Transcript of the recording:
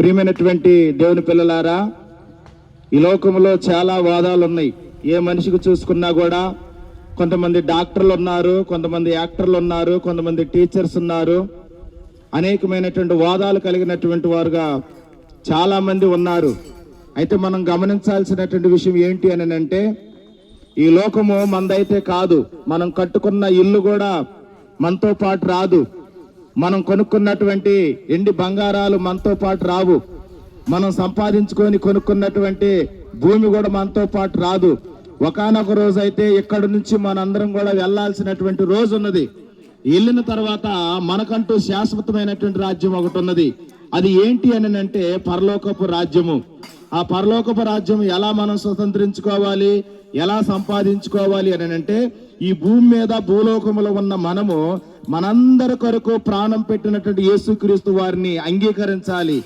ప్రియమైనటువంటి దేవుని పిల్లలారా ఈ లోకంలో చాలా వాదాలు ఉన్నాయి ఏ మనిషికి చూసుకున్నా కూడా కొంతమంది డాక్టర్లు ఉన్నారు కొంతమంది యాక్టర్లు ఉన్నారు కొంతమంది టీచర్స్ ఉన్నారు. అనేకమైనటువంటి వాదాలు కలిగినటువంటి వారుగా చాలామంది ఉన్నారు. అయితే మనం గమనించాల్సినటువంటి విషయం ఏంటి అని అంటే ఈ లోకము మందైతే కాదు. మనం కట్టుకున్న ఇల్లు కూడా మనతో పాటు రాదు. మనం కొనుక్కున్నటువంటి ఎండి బంగారాలు మనతో పాటు రావు. మనం సంపాదించుకొని కొనుక్కున్నటువంటి భూమి కూడా మనతో పాటు రాదు. ఒకానొక రోజు అయితే ఇక్కడి నుంచి మనందరం కూడా వెళ్ళాల్సినటువంటి రోజు ఉన్నది. వెళ్ళిన తర్వాత మనకంటూ శాశ్వతమైనటువంటి రాజ్యం ఒకటి ఉన్నది. అది ఏంటి అని అంటే పరలోకపు రాజ్యము. ఆ పరలోకపు రాజ్యం ఎలా మనం స్వతంత్రించుకోవాలి? ఎలా సంపాదించుకోవాలి అని అంటే ఈ భూమి మీద భూలోకములో ఉన్న మనము మనందరి కొరకు ప్రాణం పెట్టినటువంటి యేసుక్రీస్తు వారిని అంగీకరించాలి.